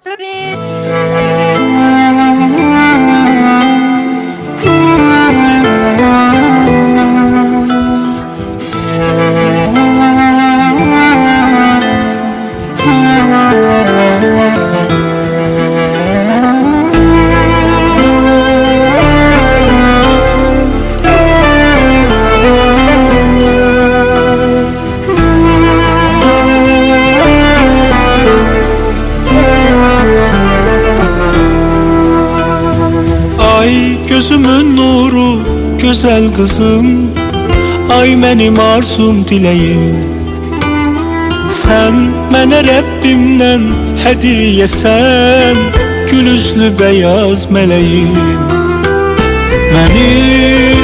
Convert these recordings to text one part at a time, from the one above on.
Sürpriz. Ay gözümün nuru güzel kızım. Ay benim arzum dileyim Sen mənə Rəbbimdən hədiyəsən Gül üzlü beyaz mələyim Mənim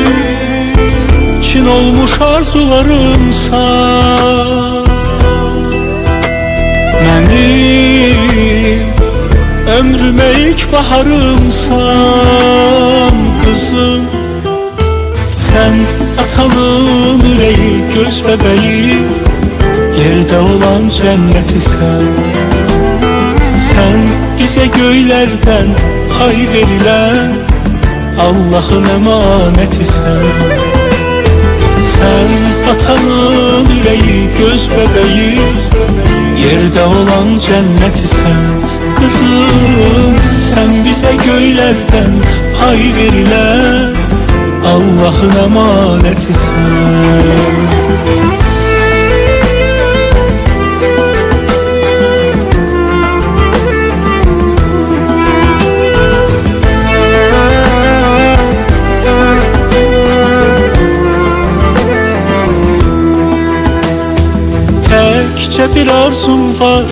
Çin olmuş arzularımsan Mənim Ömrüme ilk baharımsan Sen atalın yüreği göz bebeği. Yerde olan cenneti sen. Sen bize göylerden pay verilen Allah'ın emaneti sen. Sen atanın yüreği göz bebeği. Yerde olan cenneti sen. Kızım sen bize göylerden pay verilen Allah'ın emaneti sen. Tekçe bir arzum var